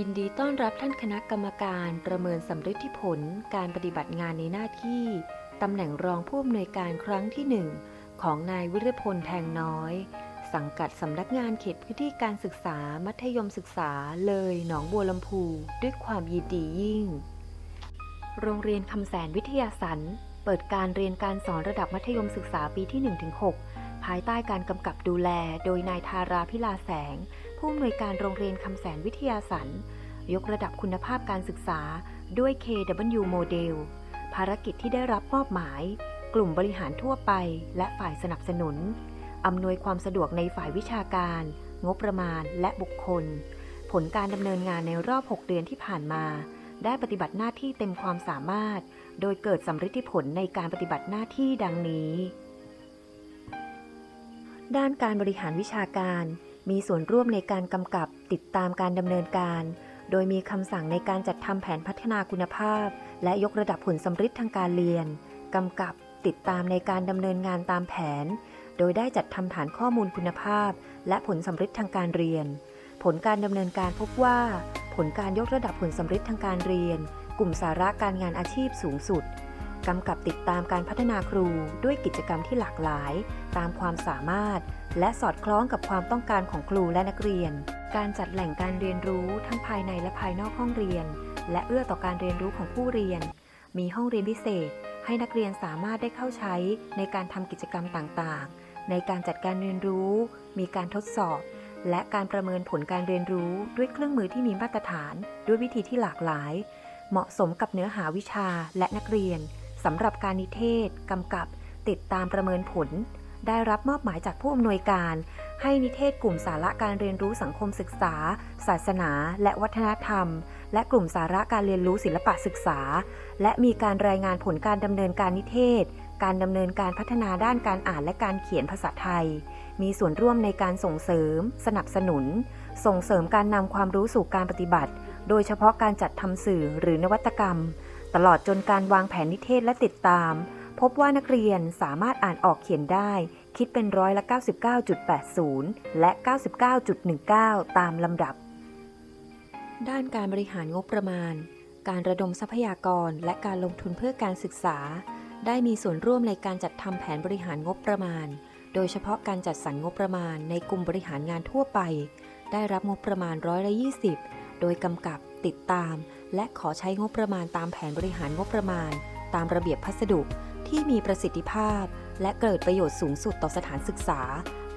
ยินดีต้อนรับท่านคณะกรรมการประเมินสำฤทธิผลการปฏิบัติงานในหน้าที่ ตำแหน่งรองผู้อำนวยการครั้งที่หนึ่งของนายวิรพลแทงน้อย สังกัดสำนักงานเขตพื้นที่การศึกษามัธยมศึกษาเลยหนองบัวลำพู ด้วยความยินดียิ่ง โรงเรียนคำแสนวิทยาสันเปิดการเรียนการสอนระดับมัธยมศึกษาปีที่ 1-6 ภายใต้การกำกับดูแลโดยนายทาราพิลาแสงผู้อำนวยการโรงเรียนคำแสนวิทยาสันยกระดับคุณภาพการศึกษาด้วย KW โมเดลภารกิจที่ได้รับมอบหมาย กลุ่มบริหารทั่วไป และฝ่ายสนับสนุน อำนวยความสะดวกในฝ่ายวิชาการ งบประมาณและบุคคล ผลการดำเนินงานในรอบ 6 เดือนที่ผ่านมา ได้ปฏิบัติหน้าที่เต็มความสามารถ โดยเกิดสำฤทธิผลในการปฏิบัติหน้าที่ดังนี้ ด้านการบริหารวิชาการ มีส่วนร่วมในการกำกับติดตามการดำเนินการ โดยมีคำสั่งในการจัดทำแผนพัฒนาคุณภาพ และยกระดับผลสำฤทธิ์ทางการเรียนกำกับติดตามในการดำเนินงานตามแผน โดยได้จัดทำฐานข้อมูลคุณภาพ และผลสำฤทธิ์ทางการเรียน ผลการดำเนินการพบว่า ผลการยกระดับผลสำฤทธิ์ทางการเรียน กลุ่มสาระการงานอาชีพสูงสุด กำกับติดตามการพัฒนาครูด้วยกิจกรรมที่หลากหลาย ตามความสามารถ และสอดคล้องกับความต้องการของครูและนักเรียน การจัดแหล่งการเรียนรู้ทั้งภายในและภายนอกห้องเรียน และเอื้อต่อการเรียนรู้ของผู้เรียน มีห้องเรียนพิเศษ ให้นักเรียนสามารถได้เข้าใช้ในการทำกิจกรรมต่างๆ ในการจัดการเรียนรู้ มีการทดสอบ และการประเมินผลการเรียนรู้ด้วยเครื่องมือที่มีมาตรฐาน ด้วยวิธีที่หลากหลายเหมาะสมกับเนื้อหาวิชาและนักเรียน สำหรับการนิเทศกำกับติดตามประเมินผล ได้รับมอบหมายจากผู้อำนวยการ ให้นิเทศกลุ่มสาระการเรียนรู้สังคมศึกษา ศาสนา และวัฒนธรรม และกลุ่มสาระการเรียนรู้ศิลปะศึกษา และมีการรายงานผลการดำเนินการนิเทศ การดำเนินการพัฒนาด้านการอ่านและการเขียนภาษาไทย มีส่วนร่วมในการส่งเสริม สนับสนุน ส่งเสริมการนำความรู้สู่การปฏิบัติ โดยเฉพาะการจัดทำสื่อหรือนวัตกรรม ตลอดจนการวางแผนนิเทศและติดตาม พบว่านักเรียนสามารถอ่านออกเขียนได้ คิดเป็นร้อยละ 99.80 และ 99.19 ตามลำดับ ด้านการบริหารงบประมาณ การระดมทรัพยากรและการลงทุนเพื่อการศึกษา ได้มีส่วนร่วมในการจัดทำแผนบริหารงบประมาณ โดยเฉพาะการจัดสรรงบประมาณในกลุ่มบริหารงานทั่วไป ได้รับงบประมาณร้อยละ20 โดยกำกับติดตาม และขอใช้งบประมาณตามแผนบริหารงบประมาณ ตามระเบียบพัสดุที่มีประสิทธิภาพ และเกิดประโยชน์สูงสุดต่อสถานศึกษา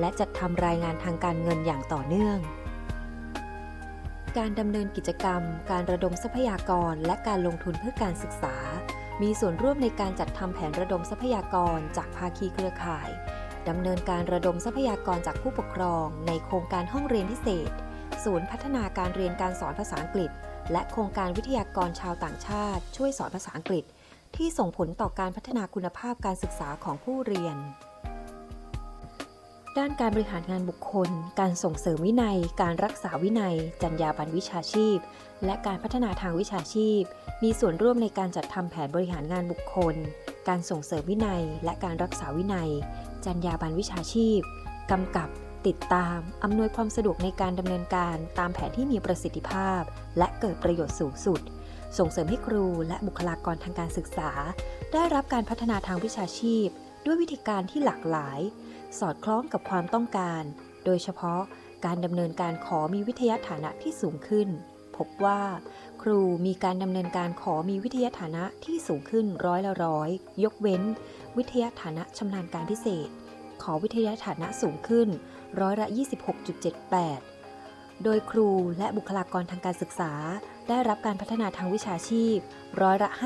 และจัดทำรายงานทางการเงินอย่างต่อเนื่อง การดำเนินกิจกรรม การระดมทรัพยากร และการลงทุนเพื่อการศึกษา มีส่วนร่วมในการจัดทำแผนระดมทรัพยากรจากภาคีเครือข่ายดำเนินการระดมทรัพยากรจากผู้ปกครอง ในโครงการห้องเรียนพิเศษ ศูนย์พัฒนาการเรียนการสอนภาษาอังกฤษ และโครงการวิทยากรชาวต่างชาติ ช่วยสอนภาษาอังกฤษ ที่ส่งผลต่อการพัฒนาคุณภาพการศึกษาของผู้เรียน ด้านการบริหารงานบุคคล การส่งเสริมวินัย การรักษาวินัย จรรยาบรรณวิชาชีพ และการพัฒนาทางวิชาชีพ มีส่วนร่วมในการจัดทำแผนบริหารงานบุคคล การส่งเสริมวินัย และการรักษาวินัย จรรยาบรรณวิชาชีพกำกับ ติดตาม อำนวยความสะดวกในการดำเนินการตามแผนที่มีประสิทธิภาพ และเกิดประโยชน์สูงสุด ส่งเสริมให้ครูและบุคลากรทางการศึกษา ได้รับการพัฒนาทางวิชาชีพ ด้วยวิธีการที่หลากหลาย สอดคล้องกับความต้องการ โดยเฉพาะการดำเนินการขอมีวิทยาฐานะที่สูงขึ้น พบว่า ครูมีการดำเนินการขอมีวิทยาฐานะที่สูงขึ้นร้อยละร้อย ยกเว้น วิทยาฐานะชำนาญการพิเศษ ขอวิทยาฐานะสูงขึ้น ร้อยละ 26.78 โดยครูและบุคลากรทางการศึกษา ได้รับการพัฒนาทางวิชาชีพ ร้อยละ 53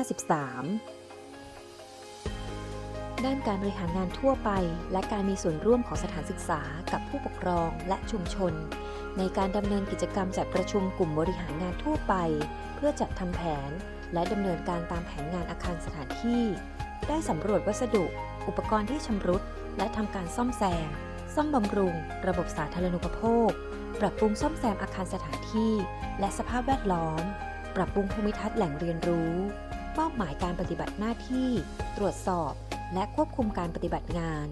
ด้านการบริหารงานทั่วไป และการมีส่วนร่วมของสถานศึกษากับผู้ปกครองและชุมชน ในการดำเนินกิจกรรมจัดประชุมกลุ่มบริหารงานทั่วไป เพื่อจัดทำแผน และดำเนินการตามแผนงานอาคารสถานที่ ได้สำรวจวัสดุ อุปกรณ์ที่ชำรุดและทำการซ่อมแซม ซ่อมบำรุง ระบบสาธารณูปโภค ปรับปรุงซ่อมแซมอาคารสถานที่ และสภาพแวดล้อม ปรับปรุงภูมิทัศน์แหล่งเรียนรู้มอบหมายการปฏิบัติหน้าที่ ตรวจสอบ และควบคุมการปฏิบัติงาน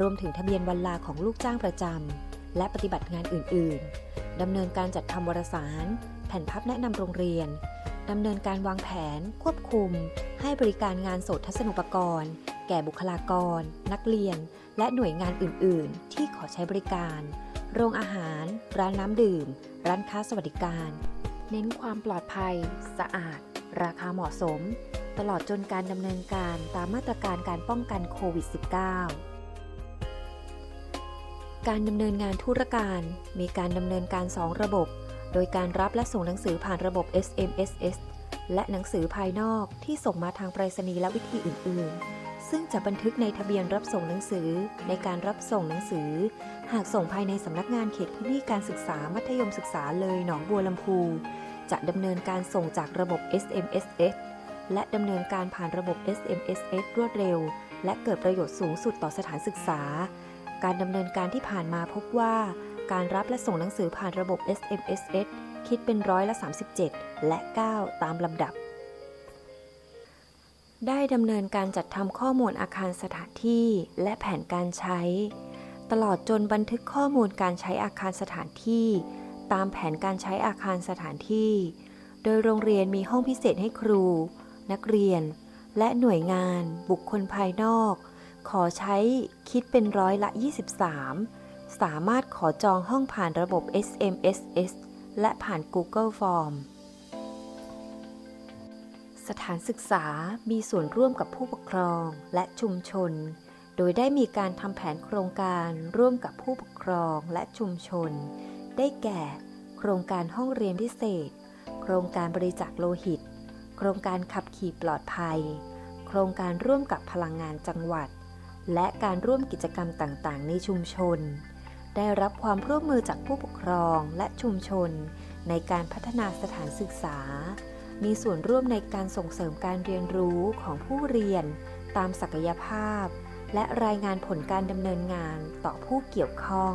รวมถึงทะเบียนวันลาของลูกจ้างประจำ และปฏิบัติงานอื่น ๆ ดำเนินการจัดทำวารสาร แผ่นพับแนะนำโรงเรียน ดำเนินการวางแผน ควบคุม ให้บริการงานโสตทัศนุปกรณ์ แก่บุคลากร นักเรียน และหน่วยงานอื่น ๆ ที่ขอใช้บริการ โรงอาหาร ร้านน้ำดื่ม ร้านค้าสวัสดิการ เน้นความปลอดภัย สะอาด ราคาเหมาะสม ตลอดจนการดำเนินการตามมาตรการการป้องกันโควิด -19 การดำเนินงานธุรการ มีการดำเนินการ 2 ระบบ โดยการรับและส่งหนังสือผ่านระบบ SMSS และหนังสือภายนอกที่ส่งมาทางไปรษณีย์และวิธีอื่น ๆ ซึ่งจะบันทึกในทะเบียนรับส่งหนังสือในการรับส่งหนังสือ หากส่งภายในสำนักงานเขตพื้นที่การศึกษามัธยมศึกษาเลยหนองบัวลำพู จะดำเนินการส่งจากระบบ SMS และดำเนินการผ่านระบบ SMS รวดเร็ว และเกิดประโยชน์สูงสุดต่อสถานศึกษา การดำเนินการที่ผ่านมาพบว่า การรับและส่งหนังสือผ่านระบบ SMSS คิดเป็นร้อยละ 37 และ 9 ตามลำดับ ได้ดำเนินการจัดทำข้อมูลอาคารสถานที่และแผนการใช้ ตลอดจนบันทึกข้อมูลการใช้อาคารสถานที่ ตามแผนการใช้อาคารสถานที่ โดยโรงเรียนมีห้องพิเศษให้ครู นักเรียน และหน่วยงาน บุคคลภายนอก ขอใช้คิดเป็นร้อยละ 23 สามารถขอจองห้องผ่านระบบ SMSS และผ่าน Google Form สถานศึกษามีส่วนร่วมกับผู้ปกครองและชุมชน โดยได้มีการทำแผนโครงการร่วมกับผู้ปกครองและชุมชน ได้แก่ โครงการห้องเรียนพิเศษ โครงการบริจาคโลหิต โครงการขับขี่ปลอดภัย โครงการร่วมกับพลังงานจังหวัด และการร่วมกิจกรรมต่างๆ ในชุมชน ได้รับความร่วมมือจากผู้ปกครองและชุมชน ในการพัฒนาสถานศึกษา มีส่วนร่วมในการส่งเสริมการเรียนรู้ของผู้เรียน ตามศักยภาพ และรายงานผลการดำเนินงานต่อผู้เกี่ยวข้อง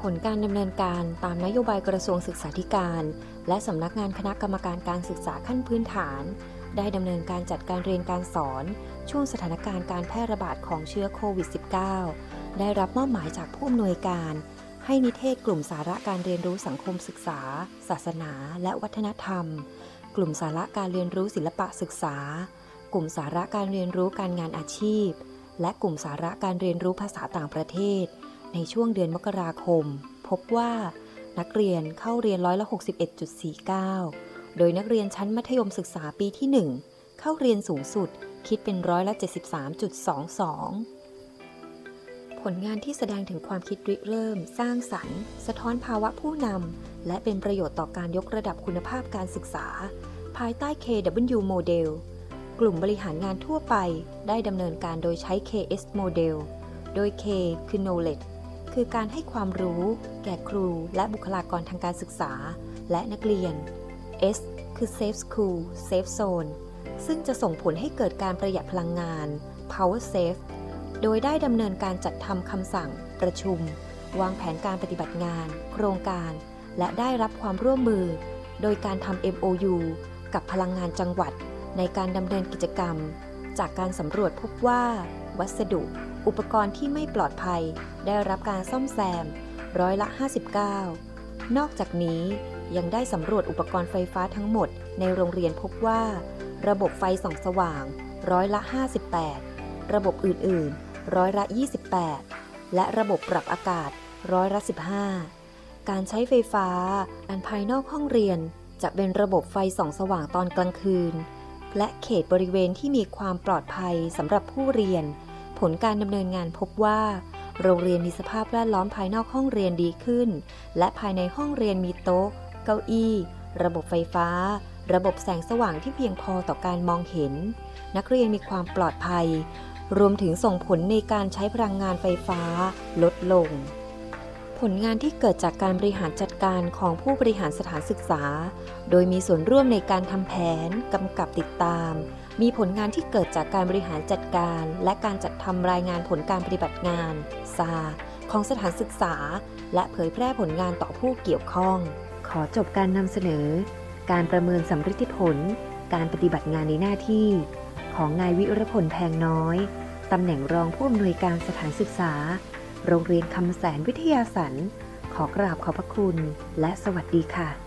ผลการดำเนินการตามนโยบายกระทรวงศึกษาธิการ และสำนักงานคณะกรรมการการศึกษาขั้นพื้นฐาน ได้ดำเนินการจัดการเรียนการสอน ช่วงสถานการณ์การแพร่ระบาดของเชื้อโควิด -19 ได้รับมอบหมายจากผู้อำนวยการ ให้นิเทศกลุ่มสาระการเรียนรู้สังคมศึกษา ศาสนา และวัฒนธรรม กลุ่มสาระการเรียนรู้ศิลปะศึกษา กลุ่มสาระการเรียนรู้การงานอาชีพ และกลุ่มสาระการเรียนรู้ภาษาต่างประเทศ ในช่วงเดือนมกราคม พบว่า นักเรียนเข้าเรียนร้อยละ61.49 โดยนักเรียนชั้นมัธยมศึกษาปีที่ 1 เข้าเรียนสูงสุดคิดเป็นร้อยละ73.22 ผลงานที่แสดงถึงความคิดริเริ่ม สร้างสรรค์ สะท้อนภาวะผู้นำ และเป็นประโยชน์ต่อการยกระดับคุณภาพการศึกษา ภายใต้ KW Model กลุ่มบริหารงานทั่วไปได้ดำเนินการโดยใช้ KS Model โดย K คือ knowledge คือการให้ความรู้ แก่ครูและบุคลากรทางการศึกษา และนักเรียน S คือ Safe School Safe Zone ซึ่งจะส่งผลให้เกิดการประหยัดพลังงาน Power Safe โดยได้ดำเนินการจัดทำคำสั่ง ประชุม วางแผนการปฏิบัติงาน โครงการ และได้รับความร่วมมือ โดยการทำ MOU กับพลังงานจังหวัด ในการดำเนินกิจกรรม จากการสำรวจพบว่า วัสดุ อุปกรณ์ที่ไม่ปลอดภัย ได้รับการซ่อมแซม ร้อยละ 59 นอกจากนี้ยังได้สำรวจอุปกรณ์ไฟฟ้าทั้งหมด ในโรงเรียนพบว่า ระบบไฟส่องสว่าง ร้อยละ 58 ระบบอื่น ๆ ร้อยละ 28 และระบบปรับอากาศร้อยละ 15 การใช้ไฟฟ้าอันภายนอกห้องเรียน จะเป็นระบบไฟส่องสว่างตอนกลางคืน และเขตบริเวณที่มีความปลอดภัยสำหรับผู้เรียน ผลการดำเนินงานพบว่า โรงเรียนมีสภาพแวดล้อมภายนอกห้องเรียนดีขึ้น และภายในห้องเรียนมีโต๊ะ เก้าอี้ ระบบไฟฟ้า ระบบแสงสว่างที่เพียงพอต่อการมองเห็น นักเรียนมีความปลอดภัย รวมถึงส่งผลในการใช้พลังงานไฟฟ้าลดลง ผลงานที่เกิดจากการบริหารจัดการของผู้บริหารสถานศึกษา โดยมีส่วนร่วมในการทำแผนกำกับติดตาม มีผลงานที่เกิดจากการบริหารจัดการ และการจัดทำรายงานผลการปฏิบัติงานซาของสถานศึกษา และเผยแพร่ผลงานต่อผู้เกี่ยวข้อง ขอจบการนำเสนอ การประเมินสำฤทธิผล การปฏิบัติงานในหน้าที่ ของนายวิรพลแพงน้อย ตำแหน่งรองผู้อำนวยการสถานศึกษา โรงเรียนคำแสนวิทยาสันขอกราบขอบพระคุณและสวัสดีค่ะ